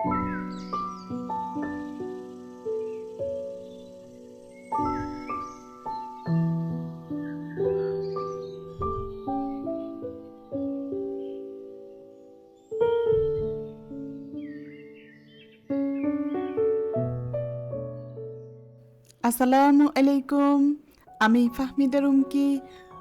আসসালামু আলাইকুম। আমি ফাহমিদা রুমকি,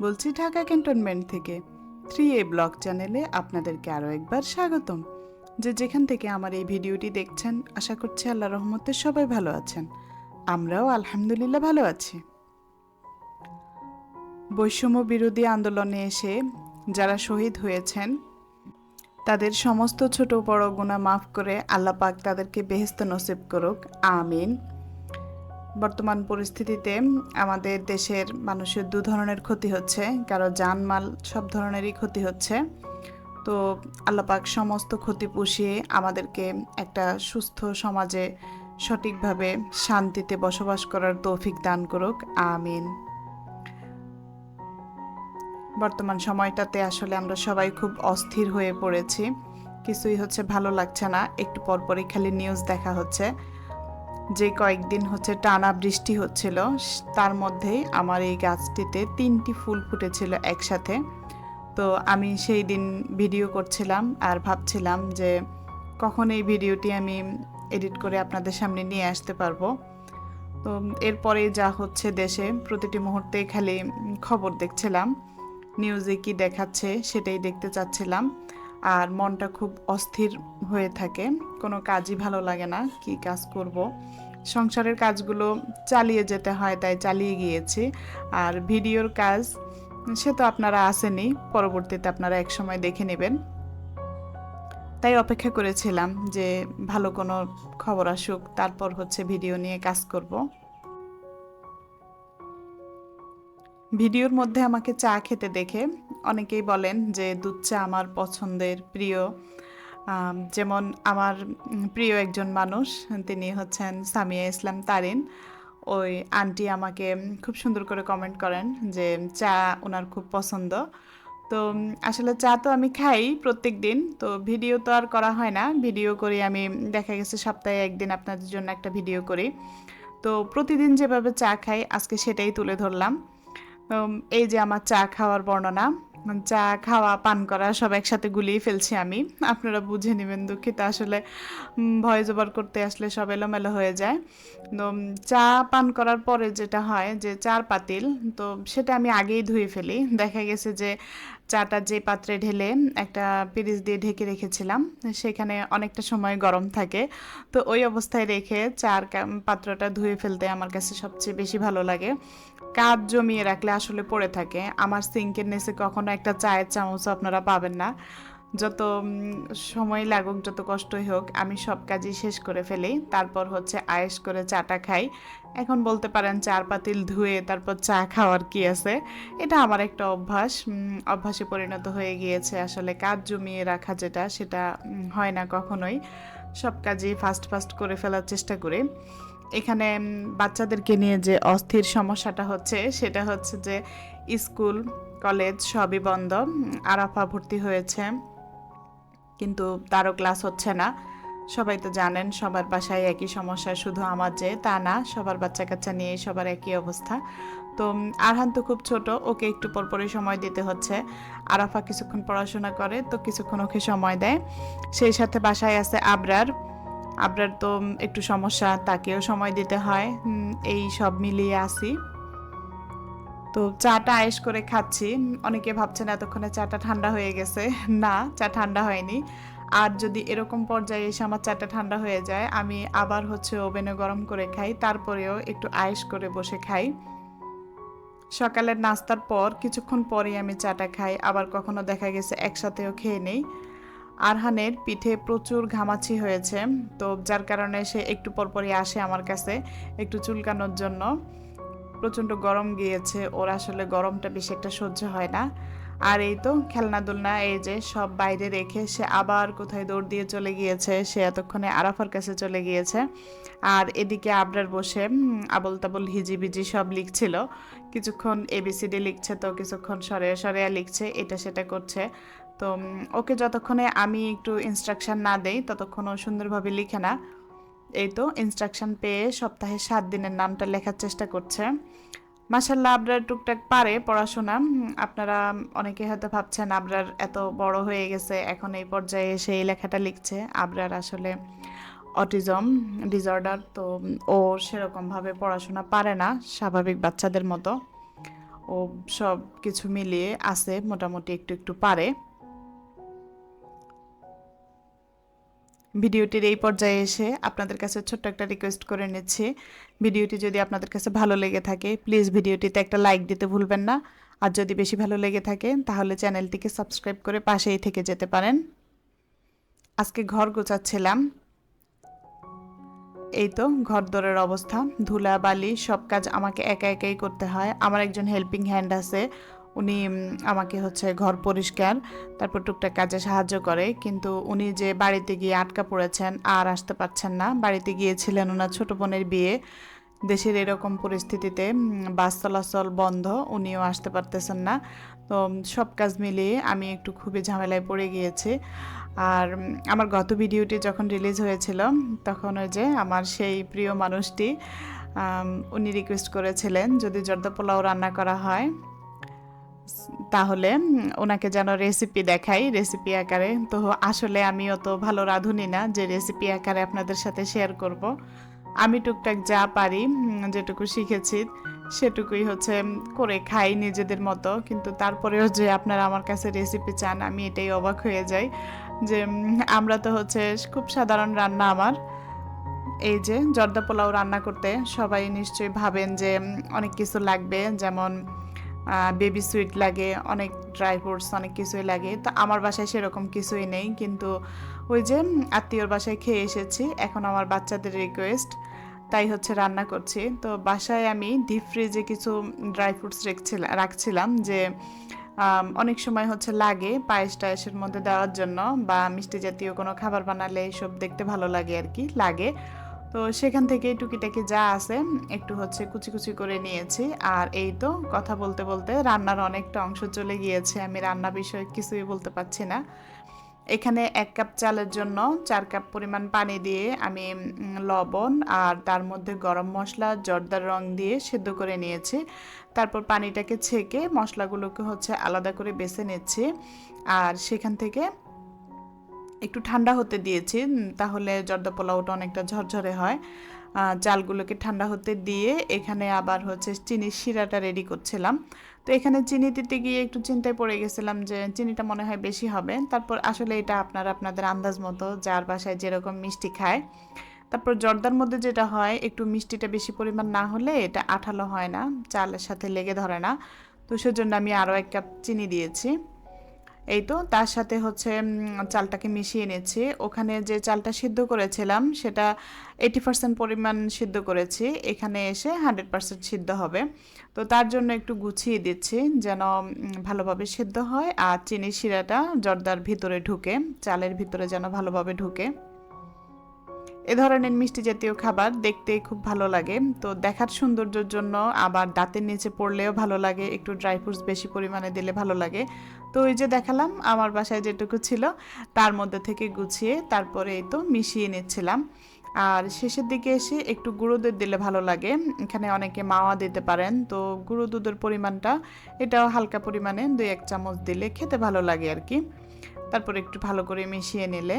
বলছি ঢাকা ক্যান্টনমেন্ট থেকে। থ্রি এ ব্লগ চ্যানেলে আপনাদেরকে আরও একবার স্বাগতম। যে যেখান থেকে আমার এই ভিডিওটি দেখছেন, আশা করছি আল্লাহ রহমতে সবাই ভালো আছেন। আমরাও আলহামদুলিল্লাহ ভালো আছি। বৈষম্য বিরোধী আন্দোলনে এসে যারা শহীদ হয়েছেন, তাদের সমস্ত ছোট বড় গুণা মাফ করে আল্লাহ পাক তাদেরকে বেহেস্ত নসিব করুক। আমিন। বর্তমান পরিস্থিতিতে আমাদের দেশের মানুষের দু ধরনের ক্ষতি হচ্ছে, কারও জানমাল সব ধরনেরই ক্ষতি হচ্ছে। তো আল্লাপাক সমস্ত ক্ষতি পুষিয়ে আমাদেরকে একটা সুস্থ সমাজে সঠিকভাবে শান্তিতে বসবাস করার তৌফিক দান করুক, আমিন। বর্তমান সময়টাতে আসলে আমরা সবাই খুব অস্থির হয়ে পড়েছি, কিছুই হচ্ছে ভালো লাগছে না, একটু পরপরই খালি নিউজ দেখা হচ্ছে। যে কয়েকদিন হচ্ছে টানা বৃষ্টি হচ্ছিল, তার মধ্যেই আমার এই গাছটিতে তিনটি ফুল ফুটেছিল একসাথে। তো আমি সেই দিন ভিডিও করছিলাম আর ভাবছিলাম যে কখন এই ভিডিওটি আমি এডিট করে আপনাদের সামনে নিয়ে আসতে পারব। তো এরপরে যা হচ্ছে দেশে, প্রতিটি মুহূর্তে খালি খবর দেখছিলাম। নিউজে কি দেখাচ্ছে সেটাই দেখতে চাচ্ছিলাম। আর মনটা খুব অস্থির হয়ে থাকে। কোনো কাজই ভালো লাগে না, কি কাজ করব? সংসারের কাজগুলো চালিয়ে যেতে হয়, তাই চালিয়ে গিয়েছি। আর ভিডিওর কাজ সে তো আপনারা আসেনি পরবর্তীতে আপনারা এক সময় দেখে নেবেন। তাই অপেক্ষা করেছিলাম যে ভালো কোনো খবর আসুক, তারপর হচ্ছে ভিডিও নিয়ে কাজ করব। ভিডিওর মধ্যে আমাকে চা খেতে দেখে অনেকেই বলেন যে দুধ চা আমার পছন্দের প্রিয়। যেমন আমার প্রিয় একজন মানুষ, তিনি হচ্ছেন সামিয়া ইসলাম তারিন। ওই আন্টি আমাকে খুব সুন্দর করে কমেন্ট করেন যে চা ওনার খুব পছন্দ। তো আসলে চা তো আমি খাই প্রত্যেক দিন তো ভিডিও তো আর করা হয় না। ভিডিও করি আমি দেখা গেছে সপ্তাহে একদিন আপনাদের জন্য একটা ভিডিও করি। তো প্রতিদিন যেভাবে চা খাই, আজকে সেটাই তুলে ধরলাম। এই যে আমার চা খাওয়ার বর্ণনা। চা, খাওয়া, পান করা সব একসাথে গুলিয়ে ফেলছি আমি। আপনারা বুঝে নেবেন দুঃখিত, আসলে ভয় জবর করতে আসলে সব এলোমেলো হয়ে যায়। তো চা, পান করার পরে যেটা হয় যে, চার পাতিল, তো সেটা আমি আগেই ধুয়ে ফেলি। দেখা গেছে যে চাটা যে পাত্রে ঢেলে একটা পিরিচ দিয়ে ঢেকে রেখেছিলাম, সেখানে অনেকটা সময় গরম থাকে। তো ওই অবস্থায় রেখে চার পাত্রটা ধুয়ে ফেলতে আমার কাছে সবচেয়ে বেশি ভালো লাগে। কাজ জমিয়ে রাখলে আসলে পড়ে থাকে। আমার সিঙ্কের নেচে কখনো একটা চায়ের চামচ আপনারা পাবেন না। যত সময় লাগুক, যত কষ্টই হোক, আমি সব কাজই শেষ করে ফেলি। তারপর হচ্ছে আয়েস করে চাটা খাই। এখন বলতে পারেন চার পাতিল ধুয়ে তারপর চা খাওয়ার কি আছে? এটা আমার একটা অভ্যাস। অভ্যাসে পরিণত হয়ে গিয়েছে আসলে। কাজ জমিয়ে রাখা যেটা, সেটা হয় না কখনোই। সব কাজই ফাস্ট ফাস্ট করে ফেলার চেষ্টা করি। এখানে বাচ্চাদেরকে নিয়ে যে অস্থির সমস্যাটা হচ্ছে, সেটা হচ্ছে যে স্কুল, কলেজ সবই বন্ধ। আরাফা ভর্তি হয়েছে। কিন্তু তারও ক্লাস হচ্ছে না। সবাই তো জানেন, সবার বাসায় একই সমস্যা, শুধু আমার যে, তা না, সবার বাচ্চা কাচ্চা নিয়ে সবার একই অবস্থা। তো আরহান তো খুব ছোট, ওকে একটু পরপরই সময় দিতে হচ্ছে। আরাফা কিছুক্ষণ পড়াশোনা করে, তো কিছুক্ষণ ওকে সময় দেয়। সেই সাথে বাসায় আছে আবরার। আবরার তো একটু সমস্যা, তাকেও সময় দিতে হয়। এই সব মিলিয়ে আসি। তো চাটা আয়েস করে খাচ্ছি। অনেকে ভাবছেন এতক্ষণে চাটা ঠান্ডা হয়ে গেছে। না, চা ঠান্ডা হয়নি। আর যদি এরকম পর্যায়ে এসে আমার চাটা ঠান্ডা হয়ে যায়, আমি আবার হচ্ছে ওভেনে গরম করে খাই, তারপরেও একটু আয়েস করে বসে খাই। সকালের নাস্তার পর কিছুক্ষণ পরেই আমি চাটা খাই, আবার কখনো দেখা গেছে একসাথেও খেয়ে নেই। আরহানের পিঠে প্রচুর ঘামাচি হয়েছে, তো যার কারণে সে একটু পরপরই আসে আমার কাছে, একটু চুলকানোর জন্য। প্রচণ্ড গরম গিয়েছে, ওর আসলে গরমটা বেশি একটা সহ্য হয় না। আর এই তো খেলনা দুলনা এই যে সব বাইরে রেখে সে আবার কোথায় দৌড় দিয়ে চলে গিয়েছে, সে এতক্ষণে আরাফার কাছে চলে গিয়েছে। আর এদিকে আবরার বসে আবল তাবল হিজিবিজি সব লিখছিল। কিছুক্ষণ এবিসিডি লিখছে তো, কিছুক্ষণ সরে সরে লিখছে, এটা সেটা করছে। তো ওকে যতক্ষণে আমি একটু ইনস্ট্রাকশন না দেই, ততক্ষণ ও সুন্দরভাবে লিখে না। এই তো ইনস্ট্রাকশন পেয়ে সপ্তাহে সাত দিনের নামটা লেখার চেষ্টা করছে। মাসাল্লাহ আবরার টুকটাক পারে পড়াশোনা। আপনারা অনেকে হয়তো ভাবছেন আবরার এত বড় হয়ে গেছে, এখন এই পর্যায়ে এসে এই লেখাটা লিখছে। আবরার আসলে অটিজম ডিসঅর্ডার, তো ও সেরকমভাবে পড়াশোনা পারে না, স্বাভাবিক বাচ্চাদের মতো। ও সব কিছু মিলিয়ে আছে, মোটামুটি একটু একটু পারে। ভিডিওটির এই পর্যায়ে এসে আপনাদের কাছে ছোট্ট একটা রিকোয়েস্ট করে নিচ্ছি। ভিডিওটি যদি আপনাদের কাছে ভালো লেগে থাকে প্লিজ ভিডিওটিতে একটা লাইক দিতে ভুলবেন না। আর যদি বেশি ভালো লেগে থাকে, তাহলে চ্যানেলটিকে সাবস্ক্রাইব করে পাশেই থেকে যেতে পারেন। আজকে ঘর গোছাচ্ছিলাম। এই তো ঘর দরের অবস্থা। ধুলা বালি সব কাজ আমাকে একা একাই করতে হয়। আমার একজন হেল্পিং হ্যান্ড আছে। উনি আমাকে হচ্ছে ঘর পরিষ্কার, তারপর টুকটাক কাজে সাহায্য করে, কিন্তু উনি যে বাড়িতে গিয়ে আটকা পড়েছেন আর আসতে পারছেন না, বাড়িতে গিয়েছিলেন ওনার ছোট বোনের বিয়ে, দেশের এরকম পরিস্থিতিতে বাস চলাচল বন্ধ, উনিও আসতে পারতেছেন না, তো সব কাজ মিলিয়ে আমি একটু খুবই ঝামেলায় পড়ে গিয়েছি। আর আমার গত ভিডিওটি যখন রিলিজ হয়েছিল, তখন ওই যে আমার সেই প্রিয় মানুষটি উনি রিকোয়েস্ট করেছিলেন, যদি জর্দা পোলাও রান্না করা হয় তাহলে ওনাকে যেন রেসিপি দেখাই রেসিপি আকারে। তো আসলে আমি অত ভালো রাঁধুনি না, যে রেসিপি আকারে আপনাদের সাথে শেয়ার করব। আমি টুকটাক যা পারি যেটুকু শিখেছি, সেটুকুই হচ্ছে করে খাই নিজেদের মতো। কিন্তু তারপরেও যে আপনারা আমার কাছে রেসিপি চান, আমি এটাই অবাক হয়ে যাই। যে আমরা তো হচ্ছে খুব সাধারণ রান্না আমার। এই যে, জর্দা পোলাও রান্না করতে সবাই নিশ্চয়ই ভাবেন যে অনেক কিছু লাগবে। যেমন বেবি সুইট লাগে, অনেক ড্রাই ফ্রুটস অনেক কিছুই লাগে। তো আমার বাসায় সেরকম কিছুই নেই, কিন্তু ওই যে আত্মীয়র বাসায় খেয়ে এসেছি, এখন আমার বাচ্চাদের রিকোয়েস্ট তাই হচ্ছে রান্না করছি। তো বাসায় আমি ডিপ ফ্রিজে কিছু ড্রাই ফ্রুটস রেখেছিলাম রাখছিলাম যে অনেক সময় হচ্ছে লাগে পায়েস টায়েসের মধ্যে দেওয়ার জন্য, বা মিষ্টি জাতীয় কোনো খাবার বানালে এইসব দেখতে ভালো লাগে আর কি, লাগে। তো সেখান থেকে টুকিটাকি যা আছে একটু হচ্ছে কুচি কুচি করে নিয়েছি। আর এই তো কথা বলতে বলতে রান্নার অনেকটা অংশ চলে গিয়েছে। আমি রান্না বিষয়ে কিছুই বলতে পারছি না। এখানে এক কাপ চালের জন্য চার কাপ পরিমাণ পানি দিয়ে আমি লবণ আর তার মধ্যে গরম মশলা, জর্দার রং দিয়ে সেদ্ধ করে নিয়েছি। তারপর পানিটাকে ছেঁকে মশলাগুলোকে হচ্ছে আলাদা করে বেছে নিচ্ছি। আর সেখান থেকে একটু ঠান্ডা হতে দিয়েছি তাহলে জর্দা পোলাওটা অনেকটা ঝরঝরে হয়। চালগুলোকে ঠান্ডা হতে দিয়ে এখানে আবার হচ্ছে চিনির শিরাটা রেডি করছিলাম। তো এখানে চিনি দিতে গিয়ে একটু চিন্তায় পড়ে গেছিলাম যে চিনিটা মনে হয় বেশি হবে। তারপর আসলে এটা আপনারা আপনাদের আন্দাজ মতো যার বাসায় যেরকম মিষ্টি খায়। তারপর জর্দার মধ্যে যেটা হয়, একটু মিষ্টিটা বেশি পরিমাণ না হলে এটা আঠালো হয় না, চালের সাথে লেগে ধরে না। তো সেজন্য আমি আরও এক কাপ চিনি দিয়েছি। এই তো, তার সাথে হচ্ছে চালটাকে মিশিয়ে নিচ্ছি ওখানে যে চালটা সিদ্ধ করেছিলাম, সেটা এইটি পার্সেন্ট পরিমাণ সিদ্ধ করেছি। এখানে এসে হান্ড্রেড পারসেন্ট সিদ্ধ হবে। তো তার জন্য একটু গুছিয়ে দিচ্ছি যেন ভালোভাবে সিদ্ধ হয়। আর চিনি শিরাটা জর্দার ভিতরে ঢুকে, চালের ভিতরে যেন ভালোভাবে ঢুকে। এ ধরনের মিষ্টি জাতীয় খাবার দেখতে খুব ভালো লাগে। তো দেখার সৌন্দর্যের জন্য আবার দাঁতের নিচে পড়লেও ভালো লাগে, একটু ড্রাই ফ্রুটস বেশি পরিমাণে দিলে ভালো লাগে। তো ওই যে দেখালাম, আমার বাসায় যেটুকু ছিল, তার মধ্যে থেকে গুছিয়ে তারপরে এই তো মিশিয়ে নিচ্ছিলাম। আর শেষের দিকে এসে একটু গুঁড়ো দুধ দিলে ভালো লাগে। এখানে অনেকে মাওয়া দিতে পারেন, তো গুঁড়ো দুধের পরিমাণটা, এটাও হালকা পরিমাণে দুই এক চামচ দিলে খেতে ভালো লাগে আর কি। তারপর একটু ভালো করে মিশিয়ে নিলে।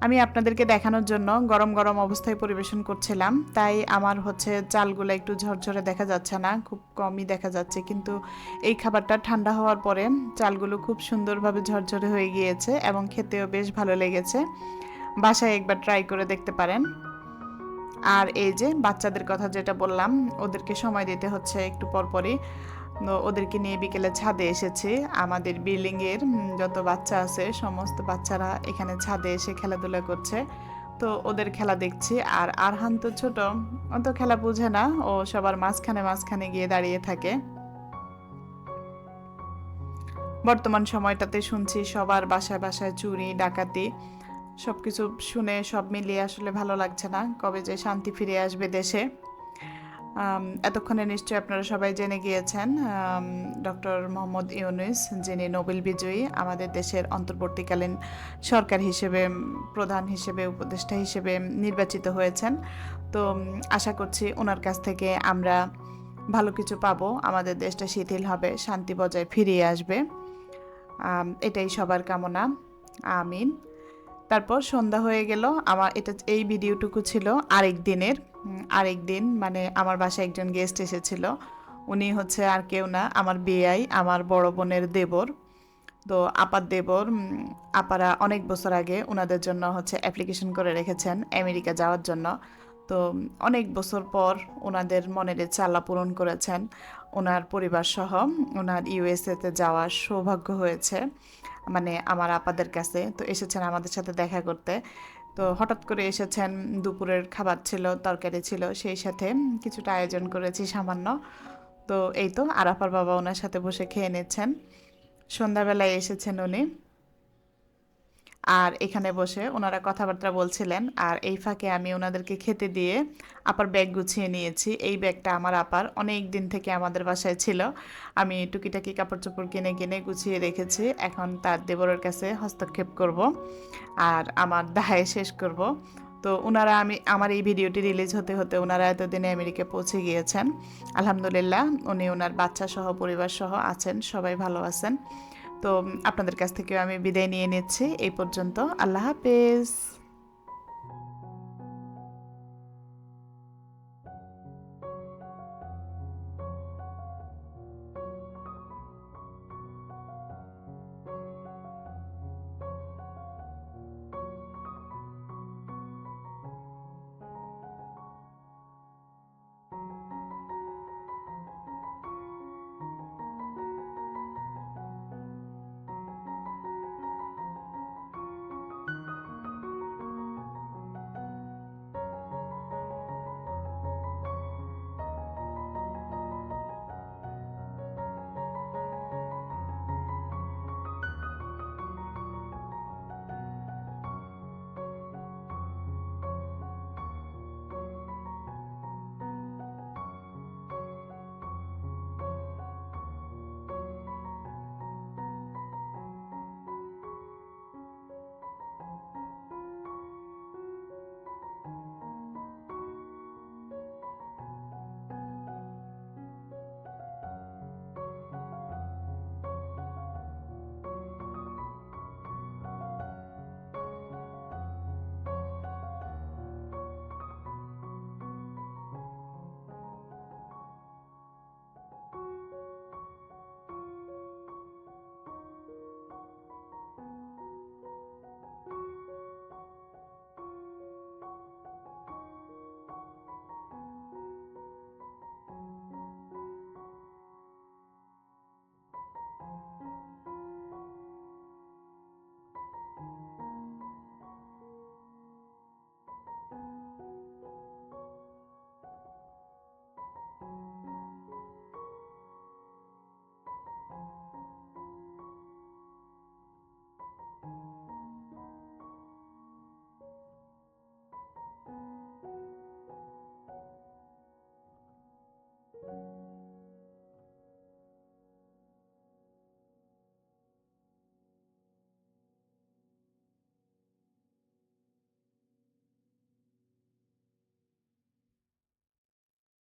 আমি আপনাদেরকে দেখানোর জন্য গরম গরম অবস্থায় পরিবেশন করছিলাম। তাই আমার হচ্ছে চালগুলো একটু ঝরঝরে দেখা যাচ্ছে না, খুব কমই দেখা যাচ্ছে। কিন্তু এই খাবারটা ঠান্ডা হওয়ার পরে চালগুলো খুব সুন্দরভাবে ঝরঝরে হয়ে গিয়েছে এবং খেতেও বেশ ভালো লেগেছে। বাসায় একবার ট্রাই করে দেখতে পারেন। আর এই যে বাচ্চাদের কথা যেটা বললাম, ওদেরকে সময় দিতে হচ্ছে একটু পরপরই। ওদেরকে নিয়ে বিকেলে ছাদে এসেছি। আমাদের বিল্ডিংয়ের যত বাচ্চা আছে, সমস্ত বাচ্চারা এখানে ছাদে এসে খেলাধুলা করছে। তো ওদের খেলা দেখছি। আর আরহান তো ছোট অত খেলা বুঝে না, ও সবার মাঝখানে মাঝখানে গিয়ে দাঁড়িয়ে থাকে। বর্তমান সময়টাতে শুনছি সবার বাসায় বাসায় চুরি, ডাকাতি সব কিছু শুনে সব মিলিয়ে আসলে ভালো লাগছে না। কবে যে শান্তি ফিরে আসবে দেশে। এতক্ষণে নিশ্চয়ই আপনারা সবাই জেনে গিয়েছেন ডক্টর মোহাম্মদ ইউনুস, যিনি নোবেল বিজয়ী, আমাদের দেশের অন্তর্বর্তীকালীন সরকার হিসেবে প্রধান হিসেবে, উপদেষ্টা হিসেবে নির্বাচিত হয়েছেন। তো আশা করছি ওনার কাছ থেকে আমরা ভালো কিছু পাবো। আমাদের দেশটা শিথিল হবে, শান্তি বজায় ফিরিয়ে আসবে। এটাই সবার কামনা। আমিন। তারপর সন্ধ্যা হয়ে গেল। আমার এটা, এই ভিডিওটুকু ছিল আরেক দিনের। আরেক দিন মানে আমার বাসায় একজন গেস্ট এসেছিল। উনি হচ্ছে আর কেউ না, আমার বেয়াই আমার বড় বোনের দেবর। তো আপার দেবর আপারা অনেক বছর আগে ওনাদের জন্য হচ্ছে অ্যাপ্লিকেশন করে রেখেছেন আমেরিকা যাওয়ার জন্য। তো অনেক বছর পর ওনাদের মনের চালা পূরণ করেছেন। ওনার পরিবার সহ ওনার ইউএসএতে যাওয়ার সৌভাগ্য হয়েছে। মানে আমার আপাদের কাছে। তো এসেছেন আমাদের সাথে দেখা করতে। তো হঠাৎ করে এসেছেন, দুপুরের খাবার ছিল, তরকারি ছিল, সেই সাথে কিছুটা আয়োজন করেছি সামান্য। তো এই তো আরাফার বাবা ওনার সাথে বসে খেয়ে নিচ্ছেন। সন্ধ্যাবেলায় এসেছেন উনি। আর এখানে বসে ওনারা কথাবার্তা বলছিলেন, আর এই ফাঁকে আমি ওনাদেরকে খেতে দিয়ে আপার ব্যাগ গুছিয়ে নিয়েছি। এই ব্যাগটা আমার আপার, অনেক দিন থেকে আমাদের বাসায় ছিল। আমি টুকিটাকি কাপড় চোপড় কিনে কিনে গুছিয়ে রেখেছি। এখন তার দেবরের কাছে হস্তক্ষেপ করব আর আমার দায় শেষ করব। তো ওনারা আমি, আমার এই ভিডিওটি রিলিজ হতে হতে ওনারা এতদিনে আমেরিকা পৌঁছে গিয়েছেন। আলহামদুলিল্লাহ, উনি ওনার বাচ্চা সহ পরিবার সহ আছেন, সবাই ভালো আছেন। তো আপনাদের কাছ থেকে আমি বিদায় নিয়ে নিচ্ছি। এই পর্যন্ত আল্লাহ হাফেজ।